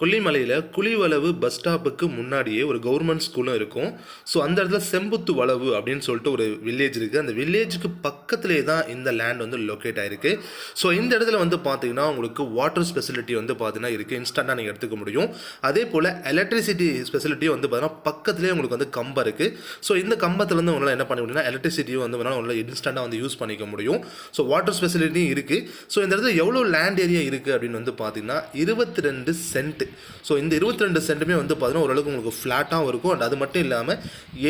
கொல்லிமலையில் குழிவளவு பஸ் ஸ்டாப்புக்கு முன்னாடியே ஒரு கவர்மெண்ட் ஸ்கூலும் இருக்கும். ஸோ அந்த இடத்துல செம்புத்து வளவு அப்படின்னு சொல்லிட்டு ஒரு வில்லேஜ் இருக்குது அந்த வில்லேஜுக்கு பக்கத்துலேயே தான் இந்த லேண்ட் வந்து லொக்கேட் ஆயிருக்கு. ஸோ இந்த இடத்துல வந்து பார்த்தீங்கன்னா உங்களுக்கு வாட்டர் ஸ்பெசிலிட்டி வந்து பார்த்தீங்கன்னா இருக்குது இன்ஸ்டண்ட்டாக நீங்கள் எடுத்துக்க முடியும். அதே போல் எலக்ட்ரிசிட்டி ஸ்பெசிலிட்டியும் வந்து பார்த்தீங்கன்னா பக்கத்துலேயே உங்களுக்கு வந்து கம்பம் இருக்குது ஸோ இந்த கம்பத்துலேருந்து உங்களால் என்ன பண்ண முடியும்னா எலக்ட்ரிசிட்டியும் வந்து வேணால் உங்களால் இன்ஸ்டண்ட்டாக வந்து யூஸ் பண்ணிக்க முடியும். ஸோ வாட்டர் ஃபெசிலிட்டியும் இருக்குது ஸோ இந்த இடத்துல எவ்வளோ லேண்ட் ஏரியா இருக்குது அப்படின்னு வந்து பார்த்தீங்கன்னா இருபத்தி ரெண்டு சென்ட் ஸோ இந்த இருபத்தி ரெண்டு சென்ட்டுமே வந்து பார்த்தீங்கன்னா ஓரளவுக்கு உங்களுக்கு ஃப்ளாட்டாகவும் இருக்கும். அண்ட் அது மட்டும் இல்லாமல்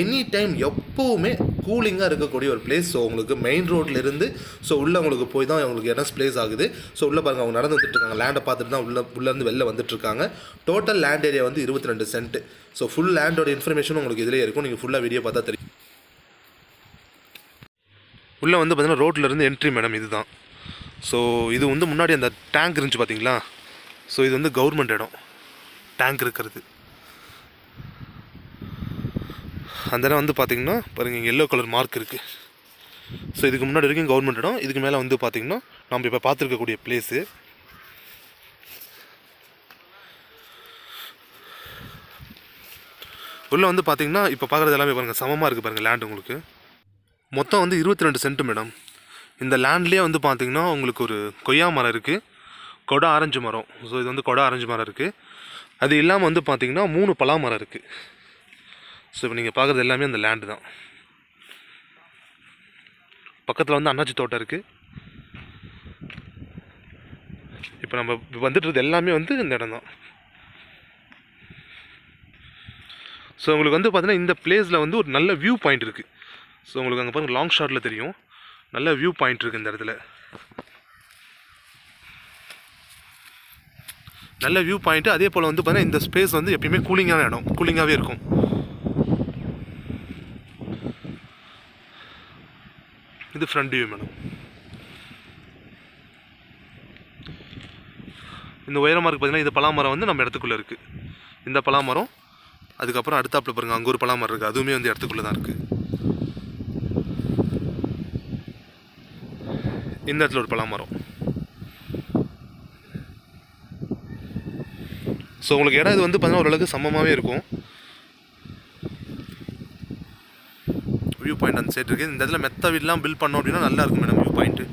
எனி டைம் எப்போவுமே கூலிங்காக இருக்கக்கூடிய ஒரு பிளேஸ் ஸோ உங்களுக்கு மெயின் ரோட்லேருந்து ஸோ உள்ளே உங்களுக்கு போய் தான் உங்களுக்கு இடம் பிளேஸ் ஆகுது. ஸோ உள்ளே பாருங்க அவங்க நடந்து வந்துட்டுருக்காங்க லேண்டை பார்த்துட்டு தான் உள்ள உள்ளேருந்து வெளில வந்துட்டுருக்காங்க டோட்டல் லேண்ட் ஏரியா வந்து இருபத்தி ரெண்டு சென்ட் ஸோ ஃபுல் லேண்டோட இன்ஃபர்மேஷன் உங்களுக்கு இதிலே இருக்கும். நீங்கள் ஃபுல்லாக வீடியோ பார்த்தா தெரியும். உள்ளே வந்து பார்த்தீங்கன்னா ரோட்லேருந்து என்ட்ரி மேடம் இதுதான். ஸோ இது வந்து முன்னாடி அந்த டேங்க் இருந்துச்சு பார்த்தீங்களா ஸோ இது வந்து கவர்மெண்ட் இடம். டேங்க் இருக்கிறது. அந்த இடம் வந்து பார்த்திங்கன்னா பாருங்கள் இங்கே எல்லோ கலர் மார்க் இருக்குது ஸோ இதுக்கு முன்னாடி வரைக்கும் கவர்மெண்ட் இடம் இதுக்கு மேலே வந்து பார்த்தீங்கன்னா நம்ம இப்போ பார்த்துருக்கக்கூடிய பிளேஸு உள்ளே வந்து பார்த்திங்கன்னா இப்போ பார்க்குறது எல்லாமே பாருங்கள் சமமாக இருக்குது பாருங்கள் லேண்ட் உங்களுக்கு. மொத்தம் வந்து இருபத்தி ரெண்டு சென்ட் மேடம் இந்த லேண்ட்லேயே வந்து பார்த்தீங்கன்னா உங்களுக்கு ஒரு கொய்யா மரம் இருக்குது கொடை ஆரஞ்சு மரம். ஸோ இது வந்து கொடை ஆரஞ்சு மரம் இருக்குது அது இல்லாமல் வந்து பார்த்தீங்கன்னா மூணு பலா மரம் இருக்குது ஸோ இப்போ நீங்கள் பார்க்குறது எல்லாமே அந்த லேண்டு தான். பக்கத்தில் வந்து அண்ணாச்சி தோட்டம் இருக்குது இப்போ நம்ம இப்ப வந்துட்டு எல்லாமே வந்து இந்த இடம் தான். ஸோ உங்களுக்கு வந்து பார்த்தீங்கன்னா இந்த பிளேஸில் வந்து ஒரு நல்ல வியூ பாயிண்ட் இருக்குது ஸோ உங்களுக்கு அங்கே பாருங்கள் லாங் ஷாட்டில் தெரியும். நல்ல வியூ பாயிண்ட் இருக்குது இந்த இடத்துல. நல்ல வியூ பாயிண்ட்டு அதே போல் வந்து பார்த்தீங்கன்னா இந்த ஸ்பேஸ் வந்து எப்பயுமே கூலிங்கான இடம். கூலிங்காகவே இருக்கும். இது ஃப்ரண்ட் வியூ மேடம் இந்த உயரமாக இருக்குது பார்த்தீங்கன்னா இந்த பலாமரம் வந்து நம்ம இடத்துக்குள்ளே இருக்குது இந்த பலாமரம் அதுக்கப்புறம் அடுத்தாப்புல பாருங்க அங்கே ஒரு பலாமரம் இருக்குது அதுவுமே வந்து இடத்துக்குள்ளே தான் இருக்குது இந்த இடத்துல ஒரு பலாமரம். ஸோ உங்களுக்கு இடம் இது வந்து பார்த்தீங்கன்னா ஓரளவுக்கு சமமாகவே இருக்கும். வியூ பாயிண்ட் அந்த சைடு இருக்குது இந்த இடத்துல மெத்த வீடெலாம் பில்ட் பண்ணோம் அப்படின்னா நல்லா இருக்கும் மேடம் வியூ பாயிண்ட்டு